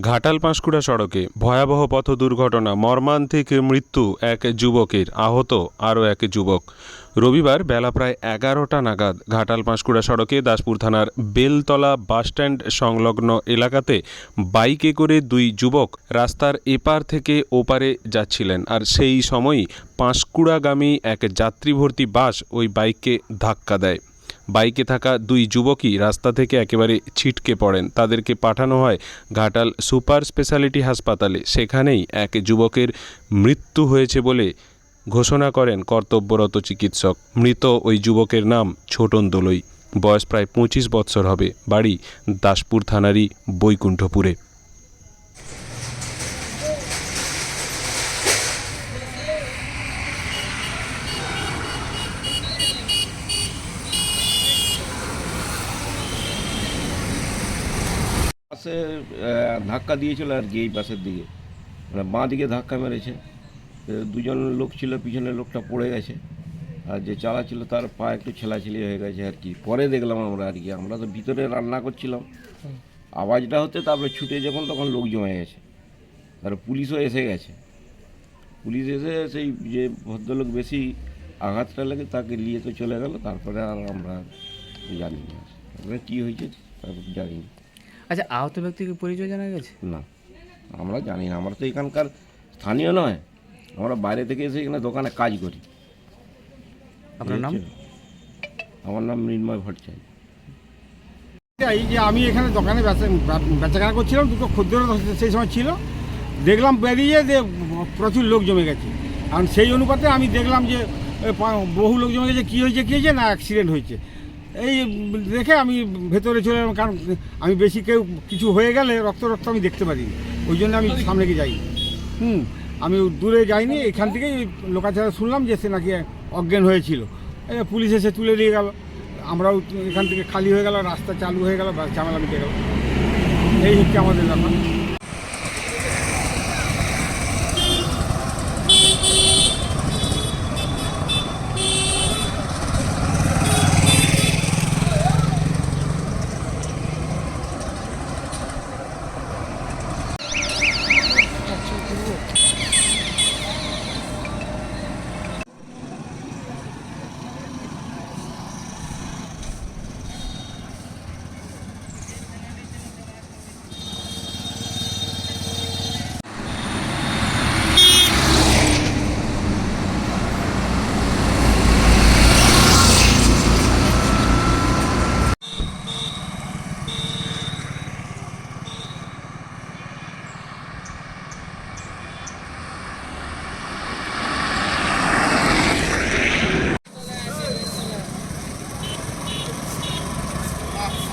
ঘাটাল পাঁশকুড়া সড়কে ভয়াবহ পথ দুর্ঘটনা, মর্মান্তিক মৃত্যু এক যুবকের, আহত আরও এক যুবক। রবিবার বেলা প্রায় এগারোটা নাগাদ ঘাটাল পাঁশকুড়া সড়কে দাসপুর থানার বেলতলা বাসস্ট্যান্ড সংলগ্ন এলাকাতে বাইকে করে দুই যুবক রাস্তার এপার থেকে ওপারে যাচ্ছিলেন আর সেই সময়ই পাঁশকুড়াগামী এক যাত্রীভর্তি বাস ওই বাইককে ধাক্কা দেয়। বাইকে থাকা দুই যুবকই রাস্তা থেকে একেবারে ছিটকে পড়েন। তাদেরকে পাঠানো হয় ঘাটাল সুপার স্পেশালিটি হাসপাতালে। সেখানেই এক যুবকের মৃত্যু হয়েছে বলে ঘোষণা করেন কর্তব্যরত চিকিৎসক। মৃত ওই যুবকের নাম ছোটন দোলই। বয়স প্রায় পঁচিশ বৎসর হবে। বাড়ি দাসপুর থানারই বৈকুণ্ঠপুরে। আহ, ধাক্কা দিয়েছিল আর কি এই বাসের দিকে। মানে বাঁ দিকে ধাক্কা মেরেছে। দুজন লোক ছিল পিছনের লোকটা পড়ে গেছে। আর যে চালাচ্ছিল তার পা একটু ছেলাছেলি হয়ে গেছে আর কি। পরে দেখলাম আমরা আর কি আমরা তো ভিতরে রান্না করছিলাম। আওয়াজটা হতে তারপরে ছুটে যখন তখন লোক জমে গেছে। তারপরে পুলিশও এসে গেছে। পুলিশ এসে সেই যে ভদ্রলোক বেশি আঘাতটা লেগে তাকে নিয়ে তো চলে গেল। তারপরে আর আমরা জানি না কী। হয়েছে জানি না আচ্ছা আহত ব্যক্তিকে পরিচয় জানা গেছে? না আমরা জানি না। আমরা তো এখানকার স্থানীয় নয়। আমরা বাইরে থেকে এসে এখানে দোকানে কাজ করি। আপনার নাম? আমার নাম মৃন্ময় ভট্টাচার্য। এই যে আমি এখানে দোকানে বেচা- বেচাকেনা করছিলাম দুটো ক্ষুদ্র সেই সময় ছিল। দেখলাম বেরিয়ে যে প্রচুর লোক জমে গেছে। কারণ সেই অনুপাতে আমি দেখলাম যে বহু লোক জমে গেছে। কী হয়েছে কী হয়েছে? না অ্যাক্সিডেন্ট হয়েছে। এই দেখে আমি ভেতরে চলে এলাম, কারণ আমি বেশি কেউ কিছু হয়ে গেলে রক্ত রক্ত আমি দেখতে পারি ওই জন্য আমি সামনে গিয়ে যাই হুম, আমি দূরে যাইনি, এখান থেকেই লোকাচারে শুনলাম যে সে নাকি অজ্ঞান হয়েছিল। পুলিশ এসে তুলে দিয়ে গেল। আমরাও এখান থেকে খালি হয়ে গেল রাস্তা চালু হয়ে গেল ঝামেলা মিটে গেল। এই হচ্ছে আমাদের ব্যাপার।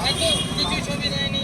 আচ্ছা, কিছুই ছবি দেয়নি